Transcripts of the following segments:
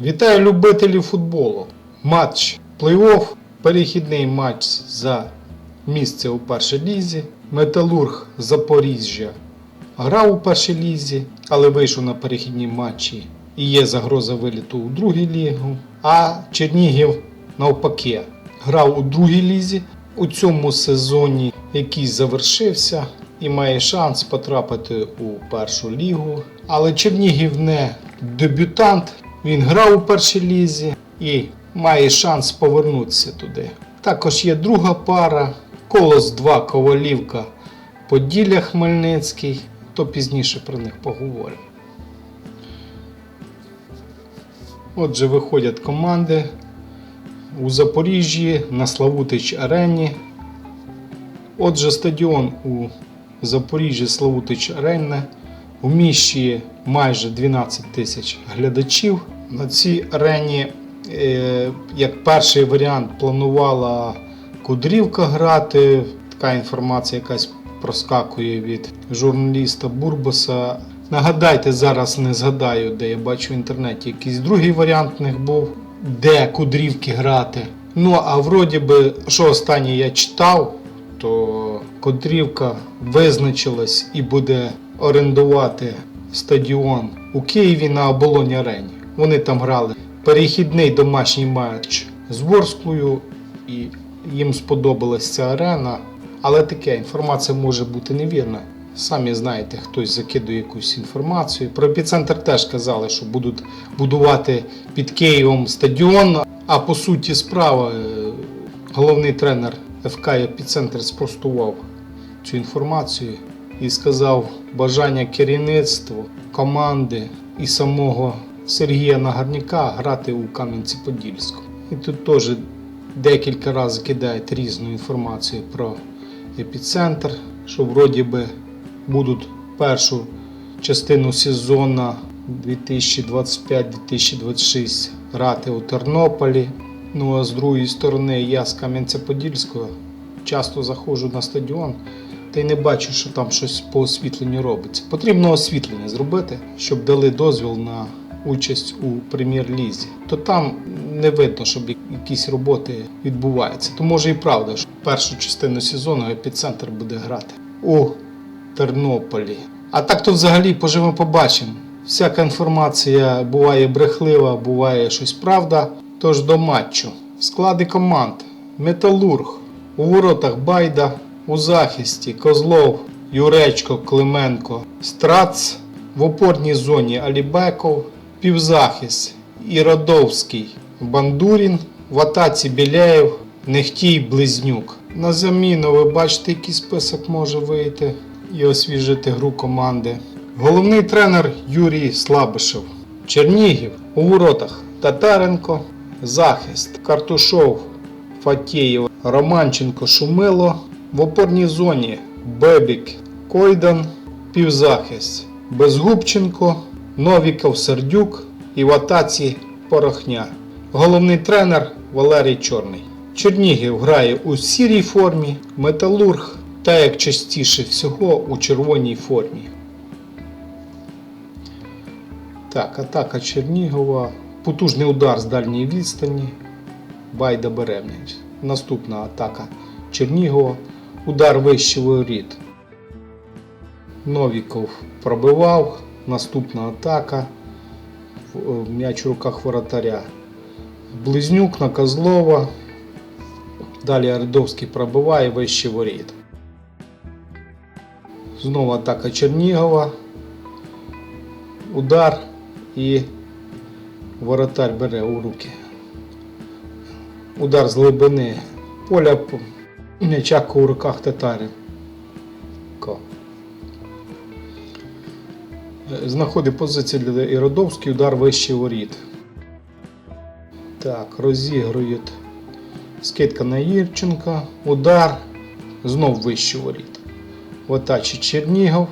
Вітаю любителів футболу. Матч плей-офф, перехідний матч за місце у першій лізі. Металург Запоріжжя грав у першій лізі, але вийшов на перехідні матчі і є загроза виліту у другій лігу. А Чернігів навпаки грав у другій лізі у цьому сезоні, який завершився, і має шанс потрапити у першу лігу. Але Чернігів не дебютант, він грав у першій лізі і має шанс повернутися туди. Також є друга пара, Колос 2 Ковалівка, Поділля Хмельницький, то пізніше про них поговоримо. Отже, виходять команди у Запоріжжі на Славутич Арені. Отже, стадіон у Запоріжжі Славутич Арена вміщує майже 12 тисяч глядачів. На цій арені, е, як перший варіант, планувала Кудрівка грати. Така інформація якась проскакує від журналіста Бурбаса. Нагадайте, зараз не згадаю, де я бачу в інтернеті якийсь другий варіант в них був, де Кудрівки грати. Ну а вроді би, що останнє я читав, то Кудрівка визначилась і буде орендувати стадіон у Києві на оболоні арені. Вони там грали перехідний домашній матч з Ворсклою, і їм сподобалась ця арена. Але таке інформація може бути невірна. Самі знаєте, хтось закидує якусь інформацію. Про епіцентр теж казали, що будуть будувати під Києвом стадіон. А по суті справа, е, головний тренер ФК Епіцентр спростував цю інформацію і сказав бажання керівництва, команди і самого Сергія Нагарняка грати у Кам'янці-Подільську. І тут теж декілька разів кидають різну інформацію про епіцентр, що вроді би будуть першу частину сезону 2025-2026 грати у Тернополі. Ну а з другої сторони, я з Кам'янця-Подільського часто заходжу на стадіон та й не бачу, що там щось по освітленню робиться. Потрібно освітлення зробити, щоб дали дозвіл на участь у прем'єр-лізі. То там не видно, щоб якісь роботи відбуваються. То може і правда, що першу частину сезону епіцентр буде грати у Тернополі. А так то взагалі поживемо побачимо. Всяка інформація буває брехлива, буває щось правда. Тож до матчу. Склади команд: Металург, у воротах Байда, у захисті Козлов, Юречко, Клименко, Страц, в опорній зоні Алібеков, півзахист Іродовський, Бандурін, в атаці Біляєв, Нехтій, Близнюк. На заміну ви бачите, який список може вийти і освіжити гру команди. Головний тренер Юрій Слабишев. Чернігів у воротах Татаренко, захист Картушов, Фатєєв, Романченко, Шумило. В опорній зоні Бебік, Койдан, півзахист Безгубченко, Новіков, Сердюк і в атаці Порохня. Головний тренер Валерій Чорний. Чернігів грає у сірій формі, Металург та як частіше всього у червоній формі. Так, атака Чернігова. Потужний удар з дальньої відстані. Байда бере. Наступна атака Чернігова. Удар вище воріт. Новіков пробивав. Наступна атака. В- М'яч у руках воротаря. Близнюк на Козлова. Далі Аридовський пробиває вище воріт. Знову атака Чернігова. Удар і воротар бере у руки. Удар з глибини. Поля м'яча у руках татарин. Знаходить позицію для Іродовський, удар вище воріт. Так, розігрують. Скидка на Єрченка. Удар. Знов вище воріт. В атачі Чернігов.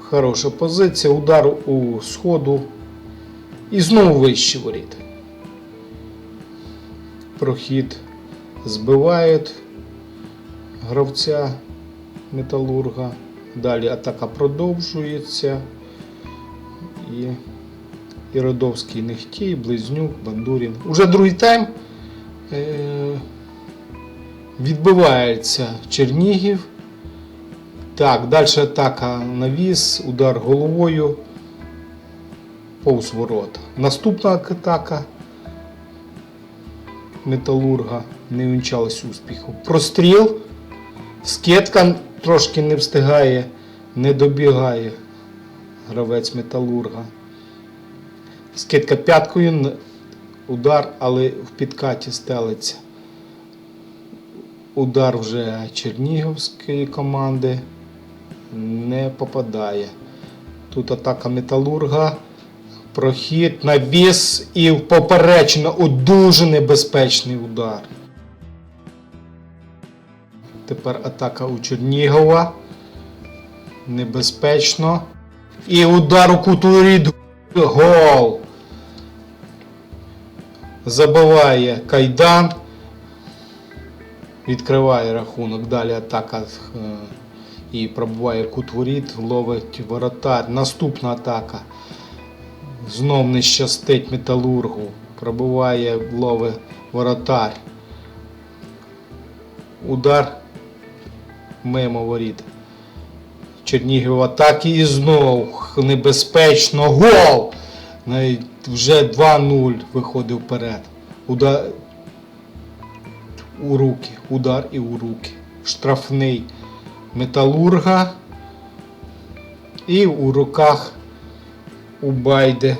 Хороша позиція. Удар у сходу. І знову вище воріт. Прохід збивають гравця металурга. Далі атака продовжується. І Іродовський Нехтій, Близнюк, Бандурін. Уже другий тайм е, відбивається Чернігів. Так, далі атака навіс, удар головою повз ворота. Наступна атака Металурга не вінчалась успіху. Простріл. Скетка трошки не встигає, не добігає гравець Металурга. Скидка п'яткою, удар, але в підкаті стелиться. Удар вже Чернігівської команди не попадає. Тут атака Металурга, прохід, навіс і в поперечину О, дуже небезпечний удар. Тепер атака у Чернігова. Небезпечно. І удар у кутурі. Гол. Забиває Кайдан. Відкриває рахунок. Далі атака е, і пробуває кут воріт, ловить воротар. Наступна атака. Знов не щастить металургу. Пробиває ловить воротар. Удар мимо воріт. Чернігів атаки і знов небезпечно. Гол! Вже 2-0 виходив вперед. Удар у руки. Удар і у руки. Штрафний металурга. І у руках у Байде.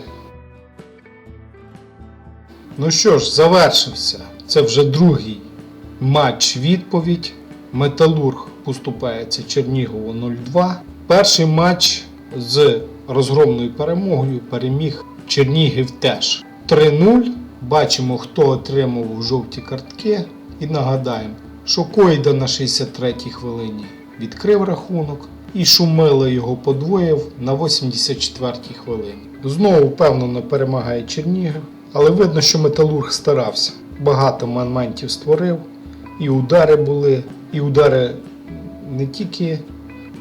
Ну що ж, завершився. Це вже другий матч відповідь. Металург поступається Чернігову 0-2. Перший матч з розгромною перемогою переміг Чернігів теж 3-0. Бачимо, хто отримав жовті картки. І нагадаємо, що Койда на 63-й хвилині відкрив рахунок і Шумило його подвоїв на 84-й хвилині. Знову впевнено перемагає Чернігів, але видно, що Металург старався. Багато моментів створив, і удари були, і удари не тільки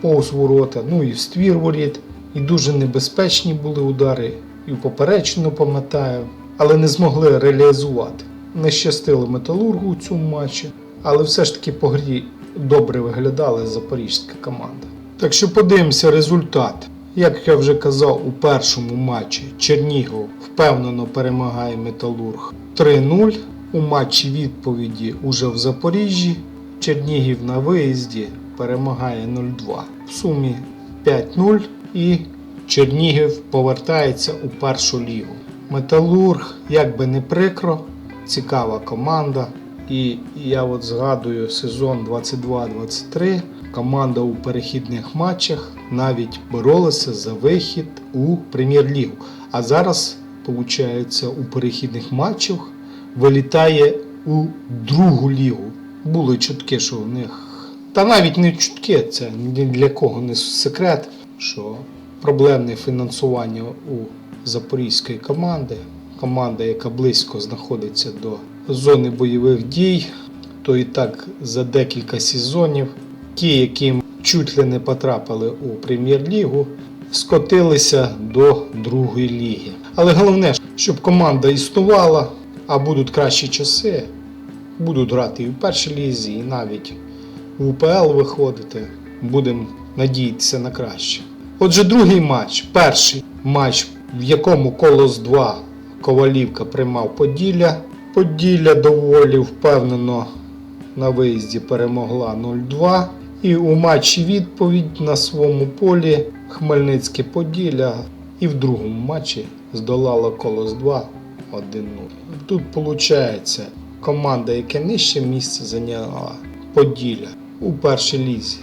повз ворота, ну і в ствір воріт. І дуже небезпечні були удари, і в поперечину пам'ятаю, але не змогли реалізувати. Не щастило металургу у цьому матчі, але все ж таки по грі добре виглядала запорізька команда. Так що подивимося результат. Як я вже казав у першому матчі, Чернігов впевнено перемагає Металург 3-0. У матчі відповіді уже в Запоріжжі. Чернігів на виїзді перемагає 0-2. В сумі 5-0 і Чернігів повертається у першу лігу. Металург, як би не прикро, цікава команда. І я от згадую сезон 22-23. Команда у перехідних матчах навіть боролася за вихід у прем'єр-лігу. А зараз, виходить, у перехідних матчах вилітає у другу лігу. Були чутки, що в них. Та навіть не чутки, це ні для кого не секрет, що проблемне фінансування у запорізької команди. Команда, яка близько знаходиться до зони бойових дій, то і так за декілька сезонів ті, які чуть ли не потрапили у прем'єр-лігу, скотилися до другої ліги. Але головне, щоб команда існувала, а будуть кращі часи, будуть грати і в першій лізі, і навіть в УПЛ виходити. Будемо надіятися на краще. Отже, другий матч, перший матч, в якому колос 2 Ковалівка приймав Поділля. Поділля доволі впевнено на виїзді перемогла 0-2. І у матчі відповідь на своєму полі Хмельницьке Поділля і в другому матчі здолала Колос 2 1-0. Тут виходить команда, яка нижче місце зайняла Поділля у першій лізі,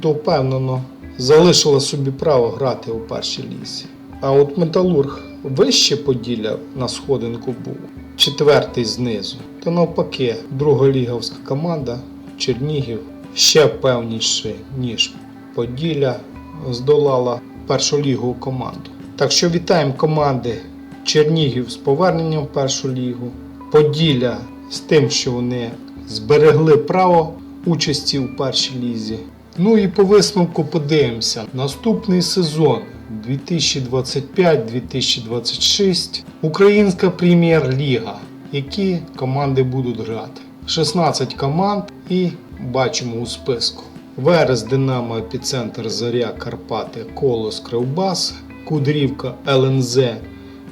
то впевнено залишила собі право грати у першій лізі. А от Металург вище Поділля на сходинку був, четвертий знизу. То навпаки, друголіговська команда Чернігів ще певніше, ніж Поділля, здолала першу лігу команду. Так що вітаємо команди Чернігів з поверненням в першу лігу, Поділля з тим, що вони зберегли право участі у першій лізі. Ну і по висновку подивимося. Наступний сезон 2025-2026. Українська прем'єр-ліга. Які команди будуть грати? 16 команд і бачимо у списку. Верес, Динамо, Епіцентр, Зоря, Карпати, Колос, Кривбас, Кудрівка, ЛНЗ,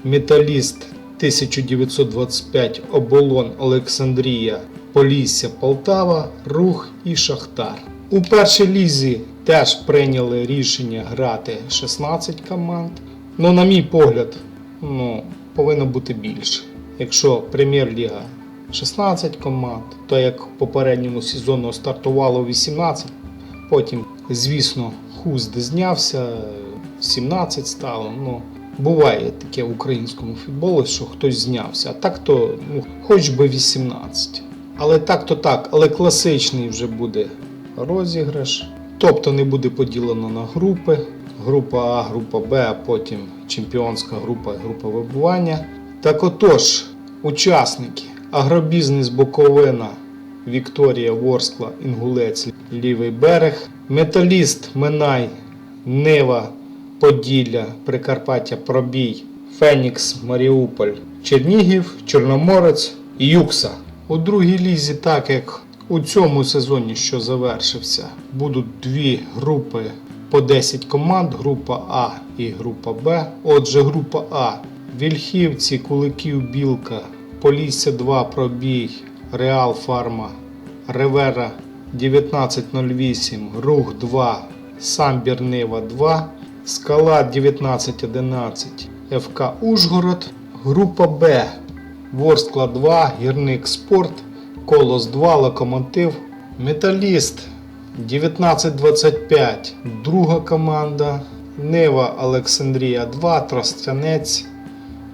Металіст 1925, Оболон, Олександрія, Полісся, Полтава, Рух і Шахтар. У першій лізі теж прийняли рішення грати 16 команд. Ну, на мій погляд, ну, повинно бути більше. Якщо прем'єр-ліга 16 команд, то як в попередньому сезону стартувало 18, потім, звісно, хуст знявся, 17 стало. Ну, буває таке в українському футболі, що хтось знявся. А так то, ну, хоч би 18. Але так то так, але класичний вже буде розіграш. Тобто не буде поділено на групи. Група А, група Б, а потім чемпіонська група, група вибування. Так отож, учасники, агробізнес Буковина, Вікторія, Ворскла, Інгулець, Лівий берег, Металіст, Минай, Нива, Поділля, Прикарпаття, Пробій, Фенікс, Маріуполь, Чернігів, Чорноморець Юкса. У другій лізі, так як у цьому сезоні, що завершився, будуть дві групи по 10 команд, група А і група Б. Отже, група А. Вільхівці, Куликів, Білка, Полісся 2, Пробій, Реал Фарма, Ревера 1908, Рух 2, Самбір Нива 2, Скала 1911, ФК Ужгород, група Б, Ворскла 2, Гірник Спорт, Колос 2, Локомотив, Металіст 1925, друга команда, Нива Олександрія 2, Тростянець,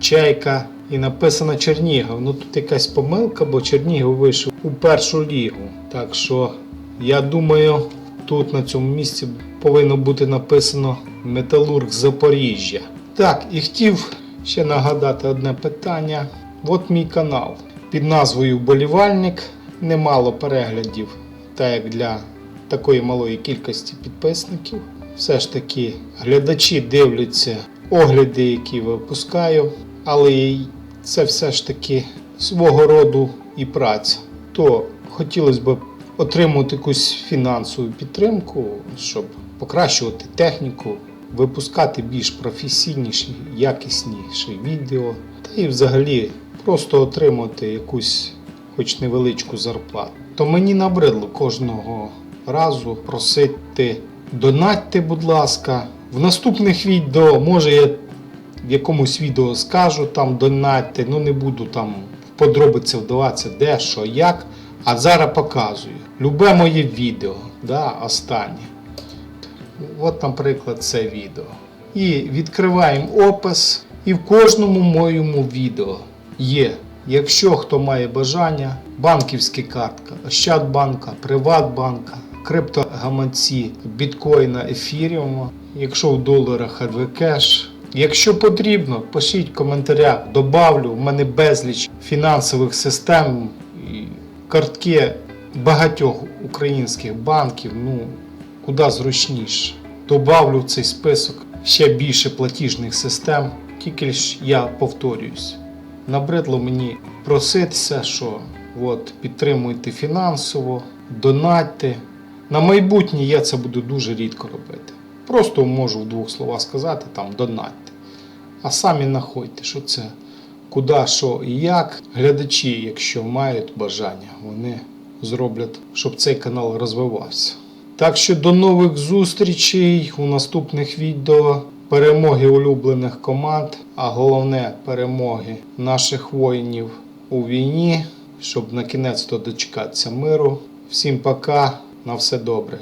Чайка і написано Чернігів. Ну тут якась помилка, бо Чернігів вийшов у першу лігу. Так що я думаю, тут на цьому місці повинно бути написано Металург Запоріжжя. Так, і хотів ще нагадати одне питання. От мій канал під назвою Болівальник. Немало переглядів, так як для такої малої кількості підписників. Все ж таки глядачі дивляться огляди, які випускаю, але це все ж таки свого роду і праця. То хотілося б отримати якусь фінансову підтримку, щоб покращувати техніку, випускати більш професійніші, якісніші відео, та і взагалі просто отримати якусь хоч невеличку зарплату. То мені набридло кожного разу просити донатьте, будь ласка. В наступних відео, може я в якомусь відео скажу там донатьте, ну не буду там в подробиці вдаватися, де, що, як. А зараз показую. Любе моє відео, да, останнє. От, наприклад, це відео. І відкриваємо опис. І в кожному моєму відео є, якщо хто має бажання, банківська картка, Ощадбанка, Приватбанка, криптогаманці, біткоїна, ефіріума, якщо в доларах АДВКеш. Якщо потрібно, пишіть в коментарях, добавлю, в мене безліч фінансових систем, і картки багатьох українських банків, ну, куди зручніше. Добавлю в цей список ще більше платіжних систем, тільки ж я повторююсь. Набридло мені проситися, що от, підтримуйте фінансово, донатьте. На майбутнє я це буду дуже рідко робити. Просто можу в двох словах сказати, там донатьте. А самі знаходьте, що це, куди, що і як. Глядачі, якщо мають бажання, вони зроблять, щоб цей канал розвивався. Так що до нових зустрічей у наступних відео. Перемоги улюблених команд, а головне перемоги наших воїнів у війні, щоб на кінець то дочекатися миру. Всім пока, на все добре.